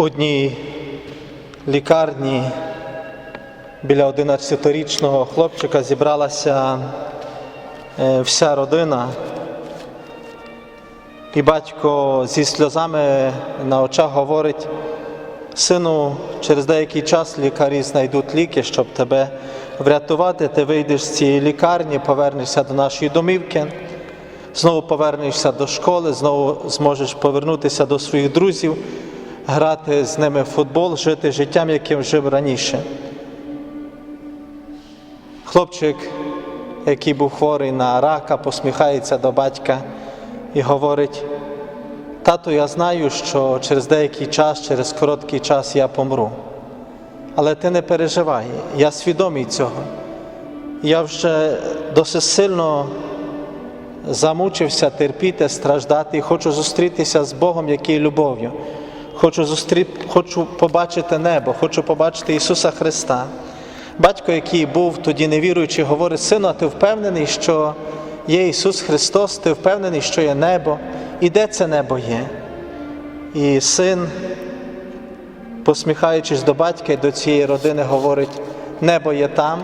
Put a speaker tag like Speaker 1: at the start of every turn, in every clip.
Speaker 1: одній лікарні біля 11-річного хлопчика зібралася е, вся родина. І батько зі сльозами на очах говорить: сину, через деякий час лікарі знайдуть ліки, щоб тебе врятувати. Ти вийдеш з цієї лікарні, повернешся до нашої домівки, знову повернешся до школи, знову зможеш повернутися до своїх друзів, грати з ними в футбол, жити життям, яким жив раніше. Хлопчик, який був хворий на рака, посміхається до батька і говорить: Тату, я знаю, що через деякий час, через короткий час я помру. Але ти не переживай, я свідомий цього. Я вже досить сильно замучився терпіти, страждати і хочу зустрітися з Богом, який любов'ю. Хочу, зустрі... хочу побачити небо, хочу побачити Ісуса Христа. Батько, який був тоді невіруючий, говорить, сину, а ти впевнений, що є Ісус Христос, ти впевнений, що є небо, і де це небо є? І син, посміхаючись до батька і до цієї родини, говорить: небо є там,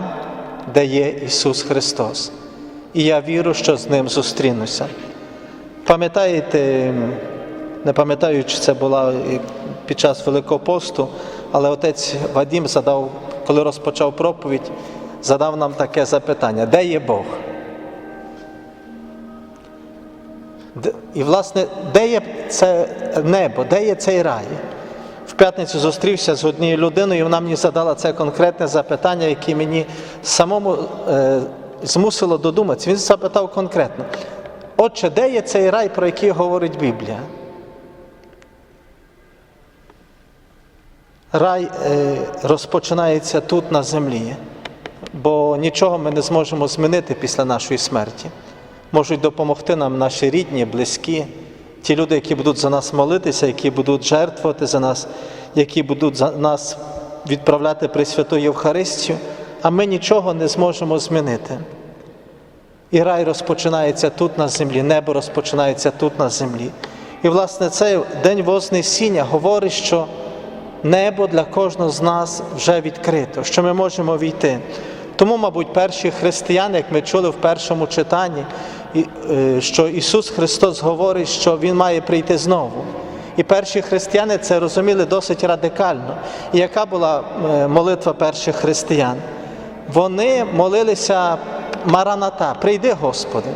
Speaker 1: де є Ісус Христос. І я вірю, що з Ним зустрінуся. Пам'ятаєте, не пам'ятаю, чи це було під час Великого посту, але отець Вадім задав, коли розпочав проповідь, задав нам таке запитання: де є Бог? І, власне, де є це небо, де є цей рай? В п'ятницю зустрівся з однією людиною, і вона мені задала це конкретне запитання, яке мені самому е, змусило додуматися. Він запитав конкретно: Отче, де є цей рай, про який говорить Біблія? Рай е, розпочинається тут на землі, бо нічого ми не зможемо змінити після нашої смерті. Можуть допомогти нам наші рідні, близькі, ті люди, які будуть за нас молитися, які будуть жертвувати за нас, які будуть за нас відправляти Пресвяту Євхаристію, а ми нічого не зможемо змінити. І рай розпочинається тут на землі, небо розпочинається тут на землі. І, власне, цей день Вознесіння говорить, що небо для кожного з нас вже відкрито, що ми можемо війти. Тому, мабуть, перші християни, як ми чули в першому читанні, е, що Ісус Христос говорить, що Він має прийти знову. І перші християни це розуміли досить радикально. І яка була е, молитва перших християн? Вони молилися Мараната, прийди, Господи.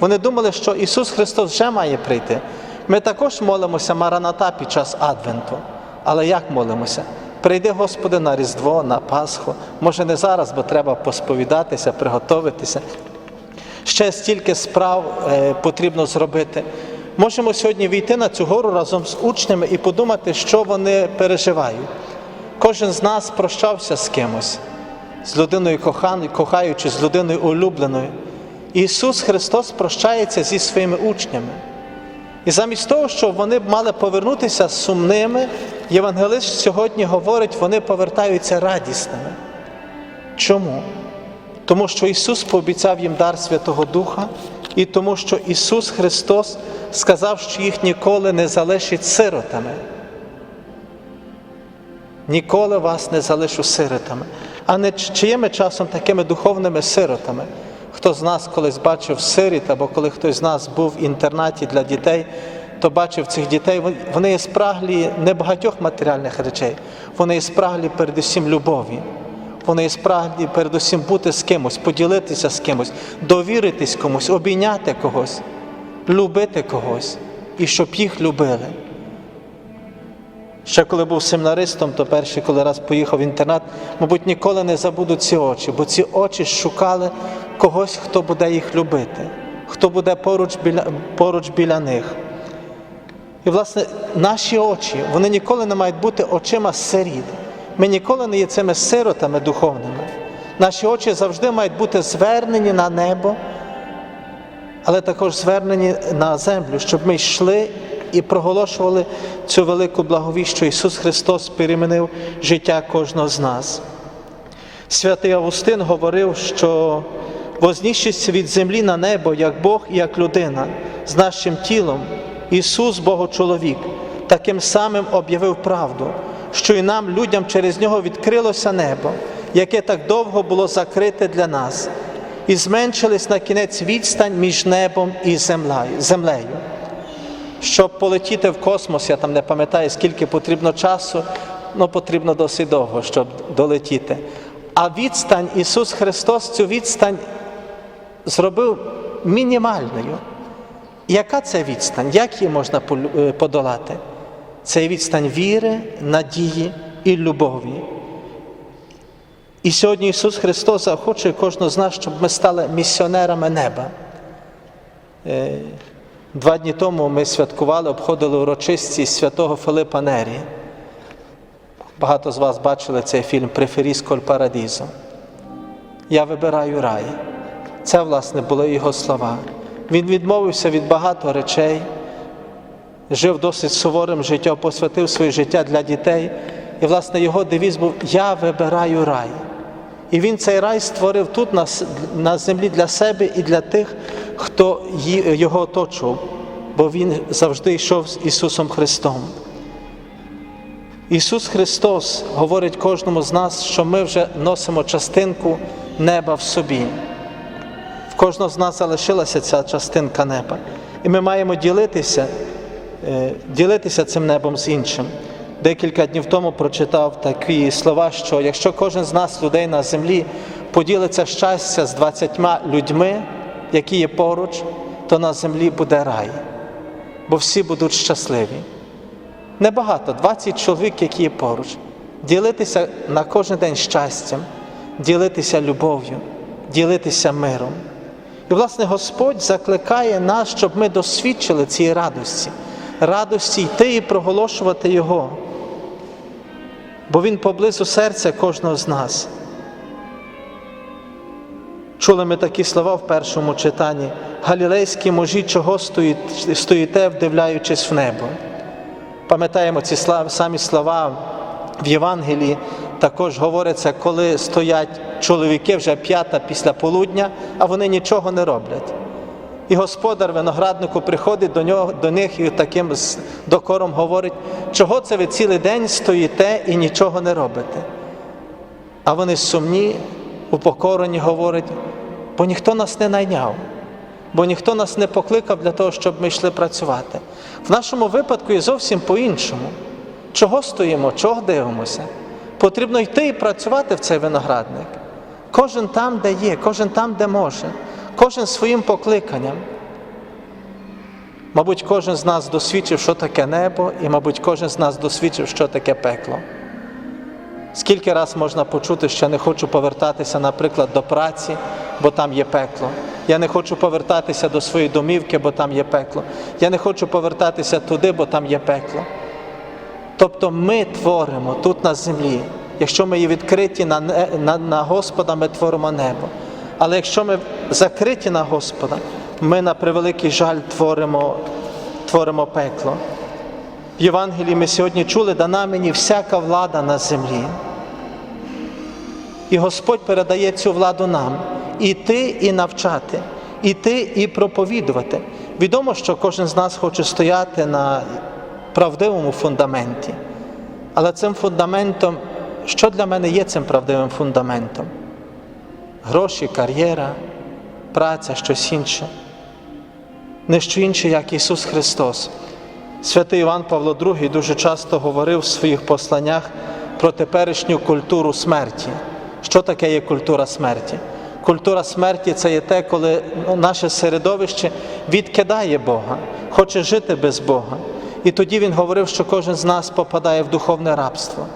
Speaker 1: Вони думали, що Ісус Христос вже має прийти. Ми також молимося Мараната під час Адвенту. Але як молимося? Прийди, Господи, на Різдво, на Пасху. Може, не зараз, бо треба посповідатися, приготуватися. Ще стільки справ е, потрібно зробити. Можемо сьогодні війти на цю гору разом з учнями і подумати, що вони переживають. Кожен з нас прощався з кимось, з людиною коханою, кохаючи, з людиною улюбленою. Ісус Христос прощається зі своїми учнями. І замість того, щоб вони б мали повернутися сумними, Євангелист сьогодні говорить, вони повертаються радісними. Чому? Тому що Ісус пообіцяв їм дар Святого Духа, і тому, що Ісус Христос сказав, що їх ніколи не залишить сиротами. Ніколи вас не залишу сиротами. А не чиїми часом такими духовними сиротами. Хто з нас колись бачив сиріт, або коли хтось з нас був в інтернаті для дітей, то бачив цих дітей, вони є спраглі не багатьох матеріальних речей, вони є спраглі передусім любові. Вони є спраглі передусім бути з кимось, поділитися з кимось, довіритись комусь, обійняти когось, любити когось і щоб їх любили. Ще коли був семінаристом, то перший, коли раз поїхав в інтернат, мабуть, ніколи не забуду ці очі, бо ці очі шукали когось, хто буде їх любити, хто буде поруч біля, поруч біля них. І, власне, наші очі, вони ніколи не мають бути очима сиріт. Ми ніколи не є цими сиротами духовними. Наші очі завжди мають бути звернені на небо, але також звернені на землю, щоб ми йшли і проголошували цю велику благовість, що Ісус Христос перемінив життя кожного з нас. Святий Августин говорив, що вознісшись від землі на небо, як Бог і як людина, з нашим тілом, Ісус Богочоловік, таким самим об'явив правду, що і нам, людям, через нього відкрилося небо, яке так довго було закрите для нас, і зменшилась на кінець відстань між небом і землею. Щоб полетіти в космос, я там не пам'ятаю, скільки потрібно часу, ну потрібно досить довго, щоб долетіти. А відстань Ісус Христос цю відстань зробив мінімальною. Яка це відстань? Як її можна е, подолати? Це відстань віри, надії і любові. І сьогодні Ісус Христос захоче кожного з нас, щоб ми стали місіонерами неба. Е, Два дні тому ми святкували, обходили урочисті святого Филипа Нері. Багато з вас бачили цей фільм Преферіско Парадізо. Я вибираю рай. Це, власне, були його слова. Він відмовився від багато речей, жив досить суворим життям, посвятив своє життя для дітей. І, власне, його девіз був Я вибираю рай. І він цей рай створив тут, на, землі для себе і для тих, хто його оточував, бо він завжди йшов з Ісусом Христом. Ісус Христос говорить кожному з нас, що ми вже носимо частинку неба в собі. Кожного з нас залишилася ця частинка неба. І ми маємо ділитися, е, ділитися цим небом з іншим. Декілька днів тому прочитав такі слова, що якщо кожен з нас, людей на землі, поділиться щастя з 20 людьми, які є поруч, то на землі буде рай, бо всі будуть щасливі. Небагато, 20 чоловік, які є поруч. Ділитися на кожен день щастям, ділитися любов'ю, ділитися миром. І, власне, Господь закликає нас, щоб ми досвідчили цієї радості, радості йти і проголошувати Його. Бо Він поблизу серця кожного з нас. Чули ми такі слова в першому читанні. Галілейські мужі, чого стоїте, вдивляючись в небо. Пам'ятаємо ці самі слова в Євангелії, також говориться, коли стоять чоловіки вже п'ята після полудня, а вони нічого не роблять. І господар винограднику приходить до, нього, до них і таким докором говорить, чого це ви цілий день стоїте і нічого не робите. А вони сумні, упокорені говорять, бо ніхто нас не найняв, бо ніхто нас не покликав для того, щоб ми йшли працювати. В нашому випадку є зовсім по-іншому. Чого стоїмо, чого дивимося? Потрібно йти і працювати в цей виноградник. Кожен там, де є, кожен там, де може, кожен своїм покликанням. Мабуть, кожен з нас досвідчив, що таке небо, і, мабуть, кожен з нас досвідчив, що таке пекло. Скільки раз можна почути, що я не хочу повертатися, наприклад, до праці, бо там є пекло. Я не хочу повертатися до своєї домівки, бо там є пекло. Я не хочу повертатися туди, бо там є пекло. Тобто ми творимо тут на землі. Якщо ми є відкриті на, на, на Господа, ми творимо небо. Але якщо ми закриті на Господа, ми на превеликий жаль творимо, творимо пекло. В Євангелії ми сьогодні чули, дана мені всяка влада на землі. І Господь передає цю владу нам іти і навчати, іти і проповідувати. Відомо, що кожен з нас хоче стояти на правдивому фундаменті. Але цим фундаментом, що для мене є цим правдивим фундаментом? Гроші, кар'єра, праця, щось інше. Не що інше, як Ісус Христос. Святий Іван Павло II дуже часто говорив в своїх посланнях про теперішню культуру смерті. Що таке є культура смерті? Культура смерті це є те, коли ну, наше середовище відкидає Бога, хоче жити без Бога. І тоді він говорив, що кожен з нас попадає в духовне рабство.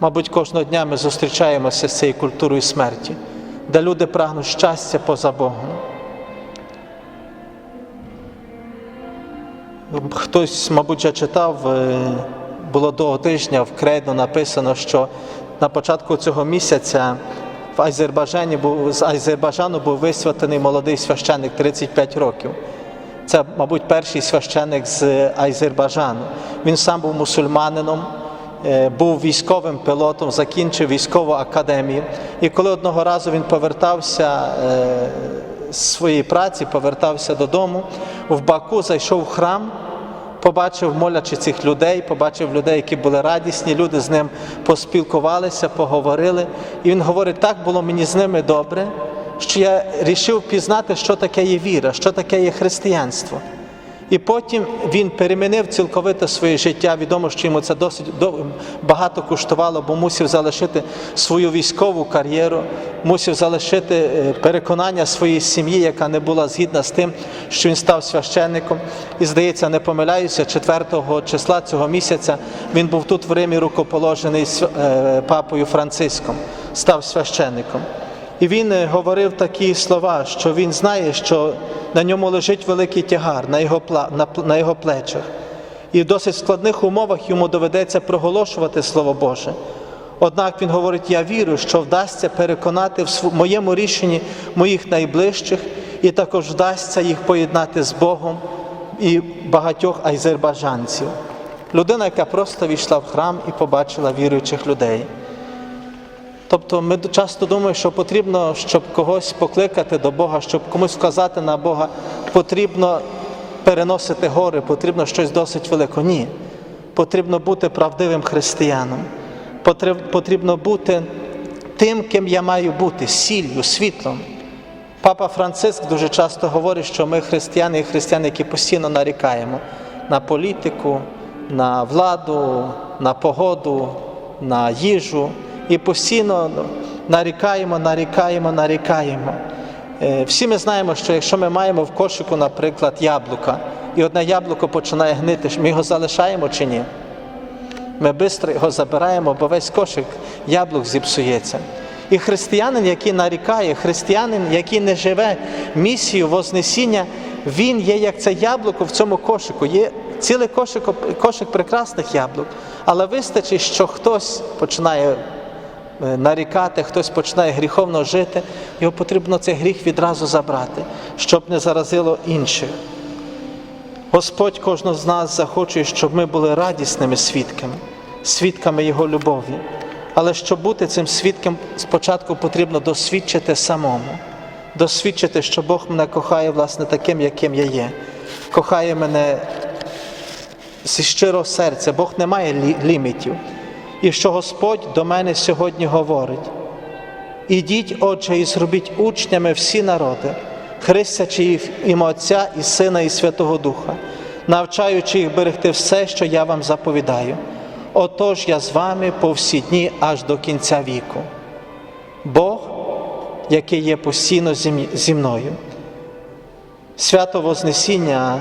Speaker 1: Мабуть, кожного дня ми зустрічаємося з цією культурою смерті, де люди прагнуть щастя поза Богом. Хтось, мабуть, вже читав, е, було того тижня в Кредо написано, що на початку цього місяця в Азербайджані був, з Азербайджану був висвятений молодий священник 35 років. Це, мабуть, перший священник з Азербайджану. Він сам був мусульманином, е, був військовим пілотом, закінчив військову академію. І коли одного разу він повертався е, з своєї праці, повертався додому, в Баку зайшов в храм, побачив молячи цих людей, побачив людей, які були радісні, люди з ним поспілкувалися, поговорили. І він говорить, так було мені з ними добре, що я рішив пізнати, що таке є віра, що таке є християнство. І потім він перемінив цілковито своє життя. Відомо, що йому це досить до- багато коштувало, бо мусив залишити свою військову кар'єру, мусив залишити е, переконання своєї сім'ї, яка не була згідна з тим, що він став священником. І здається, не помиляюся, 4 числа цього місяця він був тут в Римі рукоположений е, папою Франциском, став священником. І він е, говорив такі слова, що він знає, що на ньому лежить великий тягар на його, на, його плечах. І в досить складних умовах йому доведеться проголошувати Слово Боже. Однак він говорить: я вірю, що вдасться переконати в моєму рішенні моїх найближчих, і також вдасться їх поєднати з Богом і багатьох азербайджанців. Людина, яка просто війшла в храм і побачила віруючих людей. Тобто ми часто думаємо, що потрібно, щоб когось покликати до Бога, щоб комусь вказати на Бога, потрібно переносити гори, потрібно щось досить велике. Ні. Потрібно бути правдивим християном. Потрібно бути тим, ким я маю бути, сіллю, світлом. Папа Франциск дуже часто говорить, що ми християни і християни, які постійно нарікаємо на політику, на владу, на погоду, на їжу. І постійно нарікаємо, нарікаємо, нарікаємо. Е, Всі ми знаємо, що якщо ми маємо в кошику, наприклад, яблука, і одне яблуко починає гнити, ми його залишаємо чи ні? Ми швидко його забираємо, бо весь кошик яблук зіпсується. І християнин, який нарікає, християнин, який не живе місією Вознесіння, він є як це яблуко в цьому кошику. Є цілий кошик, кошик прекрасних яблук. Але вистачить, що хтось починає нарікати, хтось починає гріховно жити, його потрібно цей гріх відразу забрати, щоб не заразило інших. Господь кожного з нас захоче, щоб ми були радісними свідками, свідками Його любові. Але щоб бути цим свідком, спочатку потрібно досвідчити самому, досвідчити, що Бог мене кохає, власне, таким, яким я є. Кохає мене зі щирого серця, Бог не має лімітів. І що Господь до мене сьогодні говорить. Ідіть, отже, і зробіть учнями всі народи, хрестячи їх ім'я Отця і Сина, і Святого Духа, навчаючи їх берегти все, що я вам заповідаю. Отож я з вами по всі дні аж до кінця віку. Бог, який є постійно зі мною. Свято Вознесіння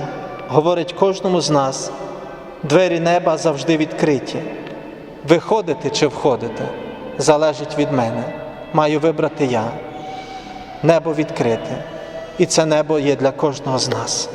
Speaker 1: говорить кожному з нас, двері неба завжди відкриті. Виходити чи входити залежить від мене. Маю вибрати я. Небо відкрите. І це небо є для кожного з нас.